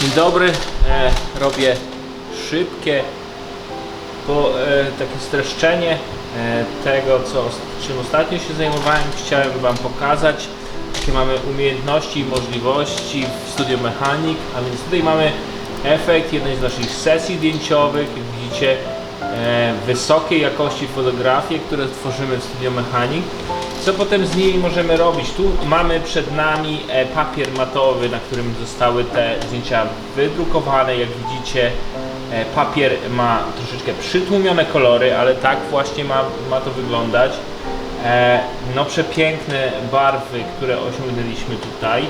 Dzień dobry, e, robię szybkie po, e, takie streszczenie e, tego, co, czym ostatnio się zajmowałem. Chciałem Wam pokazać, jakie mamy umiejętności i możliwości w Studio Mechanic, a więc tutaj mamy efekt jednej z naszych sesji zdjęciowych, jak widzicie e, wysokiej jakości fotografie, które tworzymy w Studio Mechanic. Co potem z nimi możemy robić? Tu mamy przed nami e, papier matowy, na którym zostały te zdjęcia wydrukowane. Jak widzicie, e, papier ma troszeczkę przytłumione kolory, ale tak właśnie ma, ma to wyglądać. E, No przepiękne barwy, które osiągnęliśmy tutaj.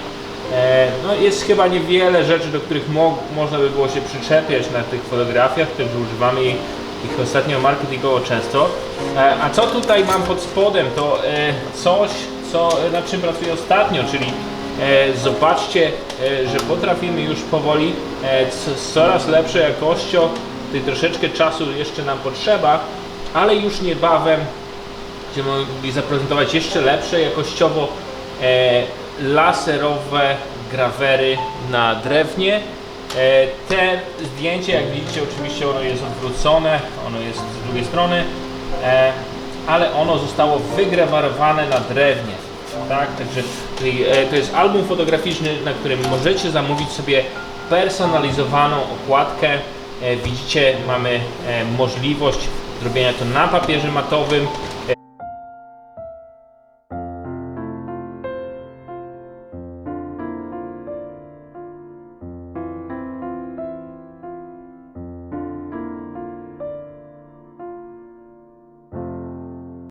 No jest chyba niewiele rzeczy, do których mo można by było się przyczepiać na tych fotografiach, także używamy ich ostatnio marketingowo często. E, A co tutaj mam pod spodem, to e, coś, co, nad czym pracuję ostatnio, czyli e, zobaczcie, że potrafimy już powoli z coraz lepszą jakością, tutaj troszeczkę czasu jeszcze nam potrzeba, ale już niebawem będziemy mogli zaprezentować jeszcze lepsze jakościowo laserowe grawery na drewnie. E, te zdjęcie, jak widzicie, oczywiście ono jest odwrócone, ono jest z drugiej strony, e, ale ono zostało wygrawerowane na drewnie. Tak, także e, to jest album fotograficzny, na którym możecie zamówić sobie personalizowaną okładkę. Widzicie, mamy możliwość zrobienia to na papierze matowym,